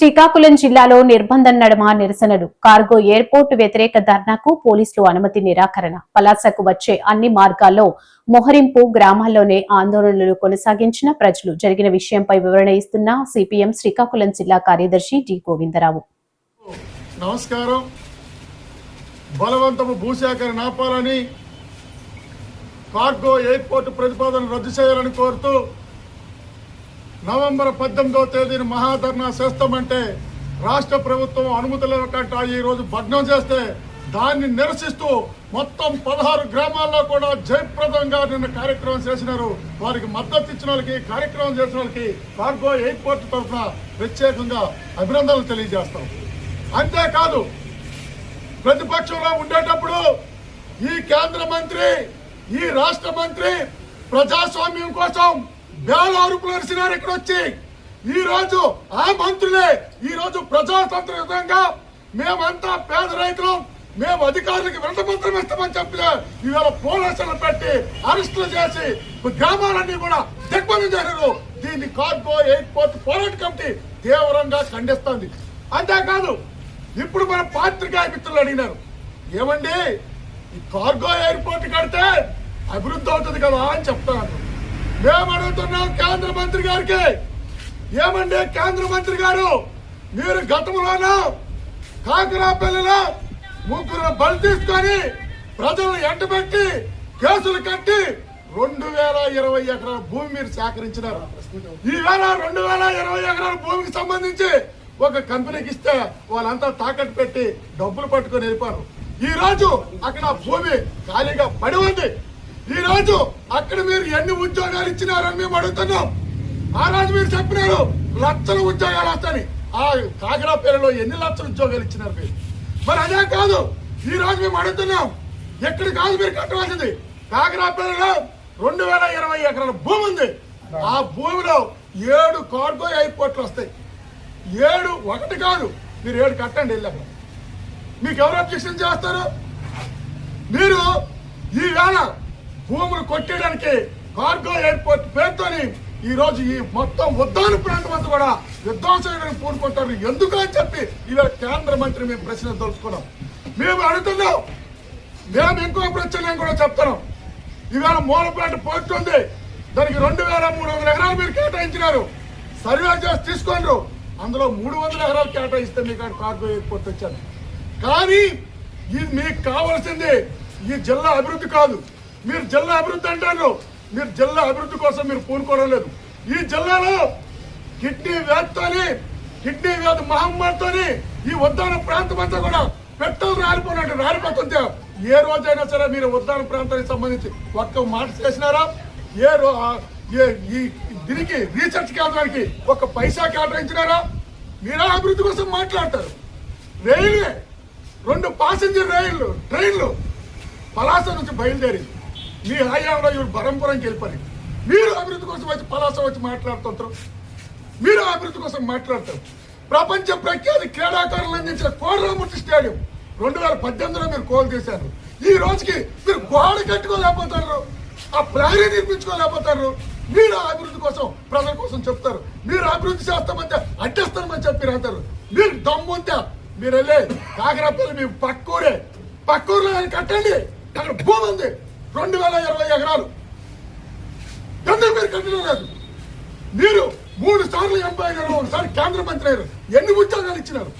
శ్రీకాకుళం జిల్లాలో నిర్బంధం నడుమ నిరసనలు. కార్గో ఎయిర్పోర్టు వ్యతిరేక ధర్నాకు పోలీసులు అనుమతి నిరాకరణ. పలాసకు వచ్చే అన్ని మార్గాల్లో మొహరింపు గ్రామాల్లోనే ఆందోళనలు కొనసాగించిన ప్రజలు. జరిగిన విషయంపై వివరణ ఇస్తున్న సిపిఎం శ్రీకాకుళం జిల్లా కార్యదర్శి డి గోవిందరావు. నమస్కారం. బలవంతపు భూసేకరణ ఆపాలని కార్గో ఎయిర్పోర్ట్ ప్రతిపాదన రద్దు చేయాలని కోరుతూ నవంబర్ పద్దెనిమిదవ తేదీన మహాధర్నా చేస్తామంటే రాష్ట్ర ప్రభుత్వం అనుమతులు ఇవ్వకుండా ఈ రోజు భగ్నం చేస్తే దాన్ని నిరసిస్తూ మొత్తం పదహారు గ్రామాల్లో కూడా జయప్రదంగా నిన్న కార్యక్రమం చేసినారు. వారికి మద్దతు ఇచ్చిన వాళ్ళకి కార్యక్రమం చేసిన వాళ్ళకి కార్గో ఎయిర్పోర్ట్ తరఫున ప్రత్యేకంగా అభినందనలు తెలియజేస్తాం. అంతేకాదు ప్రతిపక్షంలో ఉండేటప్పుడు ఈ కేంద్ర మంత్రి ఈ రాష్ట్ర మంత్రి ప్రజాస్వామ్యం కోసం బేలారుపులు అరిసినారు ఇక్కడ వచ్చి ఈ రోజు ఆ మంత్రులే ఈ రోజు విధంగా మేమంతా పేద రైతులు మేము అధికారులకు వినతపత్రం ఇస్తామని చెప్పిన ఈవేళ పోలీసులు పెట్టి అరెస్టులు చేసి గ్రామాలన్నీ కూడా దిగ్బంధం చేశారు. దీన్ని కార్గో ఎయిర్పోర్ట్ పోరాట కమిటీ తీవ్రంగా ఖండిస్తుంది. అంతేకాదు ఇప్పుడు మన పాత్రికా మిత్రులు అడిగినారు ఏమండి ఈ కార్గో ఎయిర్పోర్ట్ కడితే అభివృద్ధి అవుతుంది కదా అని చెప్తాను మేము అడుగుతున్నాం కేంద్ర మంత్రి గారికి. ఏమండి కేంద్ర మంత్రి గారు? మీరు గతంలోనూ కాకరాపల్లిలో ముగ్గురు బలి తీసుకొని ప్రజలను ఎండబెట్టి కేసులు కట్టి రెండు వేల ఇరవై ఎకరాల భూమి మీరు సేకరించినారు. ఈవేళ రెండు వేల ఇరవై ఎకరాల భూమికి సంబంధించి ఒక కంపెనీకి ఇస్తే వాళ్ళంతా తాకట్టు పెట్టి డబ్బులు పట్టుకొని వెళ్ళిపోరు ఈ రోజు అక్కడ భూమి ఖాళీగా పడి ఉంది. ఈ రోజు అక్కడ మీరు ఎన్ని ఉద్యోగాలు ఇచ్చినారని మేము అడుగుతున్నాం. ఆ రోజు మీరు చెప్పినారు లక్షల ఉద్యోగాలు వస్తాయని. ఆ కాకరాపేరలో ఎన్ని లక్షల ఉద్యోగాలు ఇచ్చినారు మీరు? మరి అదే కాదు ఈ రోజు మేము అడుగుతున్నాం ఎక్కడ కాదు మీరు కట్టవలసింది. కాకరాపేరలో రెండు వేల ఇరవై ఎకరాల భూమి ఉంది. ఆ భూమిలో ఏడు కార్గో ఎయిర్పోర్ట్లు వస్తాయి. ఏడు ఒకటి కాదు మీరు ఏడు కట్టండి వెళ్ళాక మీకు ఎవరు అబ్జెక్షన్ చేస్తారు? మీరు భూములు కొట్టేయడానికి కార్గో ఎయిర్పోర్ట్ పేరుతోని ఈ రోజు ఈ మొత్తం ఉద్దాన ప్రాంతం అంతా కూడా విధ్వంసడానికి పూనుకుంటారు ఎందుకు అని చెప్పి ఇలా కేంద్ర మంత్రి మేము ప్రశ్న తెలుసుకున్నాం మేము అడుగుతున్నాం. మేము ఇంకో ప్రశ్న కూడా చెప్తున్నాం. ఇవాళ మూల ప్లాంట్ ఉంది. దానికి రెండు వేల మూడు వందల ఎకరాలు మీరు కేటాయించినారు. సర్వే చేసి తీసుకోండి అందులో మూడు వందల ఎకరాలు కేటాయిస్తే మీకు అక్కడ కార్గో ఎయిర్పోర్ట్ వచ్చాను కానీ ఇది మీకు కావాల్సింది ఈ జిల్లా అభివృద్ధి కాదు. మీరు జిల్లా అభివృద్ధి అంటారు. మీరు జిల్లా అభివృద్ధి కోసం మీరు పూనుకోవడం లేదు. ఈ జిల్లాలో కిడ్నీ వ్యాధితోని కిడ్నీ వ్యాధి మహమ్మారితోని ఈ ఉద్దాన ప్రాంతం అంతా కూడా పెట్టలు రాలిపోయినట్టు రాలిపోతుంటే ఏ రోజైనా సరే మీరు ఉద్దాన ప్రాంతానికి సంబంధించి ఒక్క మాట చేసినారా? ఏ రో ఏ- ఈ దీనికి రీసెర్చ్ కేంద్రానికి ఒక పైసా కేటాయించినారా మీరా అభివృద్ధి కోసం మాట్లాడతారు. రైల్వే రెండు పాసింజర్ రైళ్ళు ట్రైన్లు పలాస నుంచి బయలుదేరి మీ హయాంలో ఇవి బరంపురంకి వెళ్ళిపోయి మీరు అభివృద్ధి కోసం వచ్చి పలాస వచ్చి మాట్లాడుతుంటారు. మీరు అభివృద్ధి కోసం మాట్లాడతారు. ప్రపంచ ప్రఖ్యాతి క్రీడాకారులు అందించిన కోడరామూర్తి స్టేడియం రెండు వేల పద్దెనిమిదిలో మీరు కోలు చేశారు. ఈ రోజుకి మీరు గోడ కట్టుకోలేకపోతారు. ఆ ప్రహరీ నిర్మించుకోలేకపోతారు. మీరు అభివృద్ధి కోసం ప్రజల కోసం చెప్తారు. మీరు అభివృద్ధి చేస్తామంటే అడ్డేస్తామని చెప్పి అంటారు మీరు దమ్ముంటే మీరు వెళ్ళే కాకరాపల్లి మీ పక్కూరే. పక్కూరులో కట్టండి. అక్కడ భూమి ఉంది. రెండు వేల ఇరవై ఎకరాలు. ఎందుకు మీరు కట్టడం లేదు? మీరు మూడు సార్లు ఎంపీ అయినారు ఒకసారి కేంద్ర మంత్రి అయ్యారు ఎన్ని ఉద్యోగాలు ఇచ్చినారు?